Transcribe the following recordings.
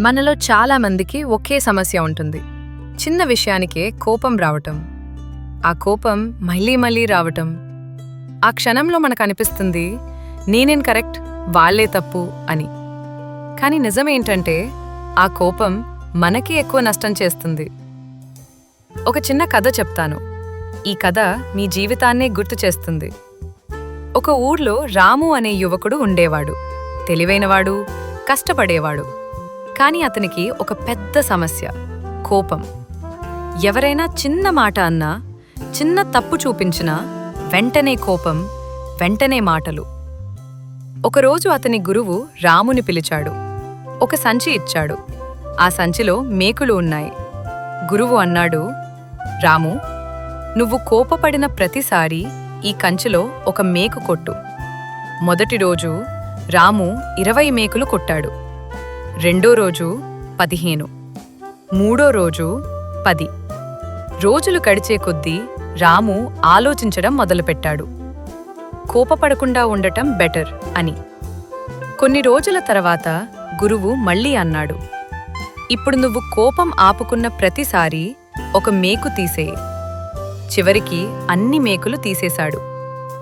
మనలో చాలా మందికి ఒకే సమస్య ఉంటుంది. చిన్న విషయానికే కోపం రావటం. ఆ కోపం మళ్ళీ మళ్ళీ రావటం. ఆ క్షణంలో మనకు అనిపిస్తుంది నేనేం కరెక్ట్ వాళ్ళే తప్పు అని. కానీ నిజమేంటంటే ఆ కోపం మనకే ఎక్కువ నష్టం చేస్తుంది. ఒక చిన్న కథ చెప్తాను. ఈ కథ మీ జీవితాన్నే గుర్తు చేస్తుంది. ఒక ఊర్లో రాము అనే యువకుడు ఉండేవాడు. తెలివైనవాడు కష్టపడేవాడు. కానీ అతనికి ఒక పెద్ద సమస్య కోపం. ఎవరైనా చిన్న మాట అన్నా చిన్న తప్పు చూపించినా వెంటనే కోపం వెంటనే మాటలు. ఒకరోజు అతని గురువు రాముని పిలిచాడు. ఒక సంచి ఇచ్చాడు. ఆ సంచిలో మేకులు ఉన్నాయి. గురువు అన్నాడు రాము నువ్వు కోపపడిన ప్రతిసారి ఈ కంచిలో ఒక మేకు కొట్టు. మొదటి రోజు రాము ఇరవై మేకులు కొట్టాడు. రెండో రోజు పదిహేను. మూడో రోజు పది. రోజులు గడిచే కొద్దీ రాము ఆలోచించడం మొదలుపెట్టాడు. కోపపడకుండా ఉండటం బెటర్ అని. కొన్ని రోజుల తర్వాత గురువు మళ్ళీ అన్నాడు. ఇప్పుడు నువ్వు కోపం ఆపుకున్న ప్రతిసారి ఒక మేకు తీసే చివరికి అన్ని మేకులు తీసేశాడు.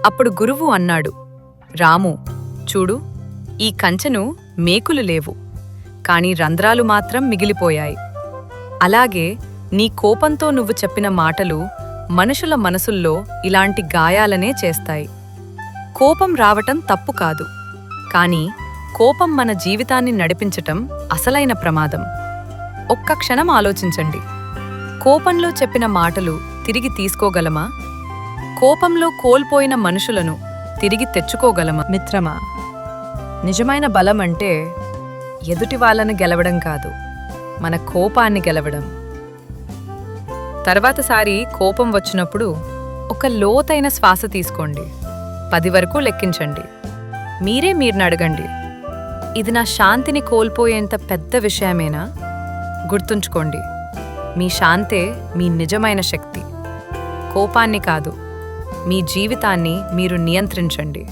అప్పుడు గురువు అన్నాడు. రాము చూడు ఈ కంచెను మేకులు లేవు. కానీ రంధ్రాలు మాత్రం మిగిలిపోయాయి. అలాగే నీ కోపంతో నువ్వు చెప్పిన మాటలు మనుషుల మనసుల్లో ఇలాంటి గాయాలనే చేస్తాయి. కోపం రావటం తప్పు కాదు. కానీ కోపం మన జీవితాన్ని నడిపించటం అసలైన ప్రమాదం. ఒక్క క్షణం ఆలోచించండి. కోపంలో చెప్పిన మాటలు తిరిగి తీసుకోగలమా? కోపంలో కోల్పోయిన మనుషులను తిరిగి తెచ్చుకోగలమా? మిత్రమా నిజమైన బలం అంటే ఎదుటి వాళ్ళను గెలవడం కాదు మన కోపాన్ని గెలవడం. తర్వాతసారి కోపం వచ్చినప్పుడు ఒక లోతైన శ్వాస తీసుకోండి. పది వరకు లెక్కించండి. మీరే మీరుని అడగండి. ఇది నా శాంతిని కోల్పోయేంత పెద్ద విషయమేనా? గుర్తుంచుకోండి మీ శాంతే మీ నిజమైన శక్తి. కోపాన్ని కాదు మీ జీవితాన్ని మీరు నియంత్రించండి.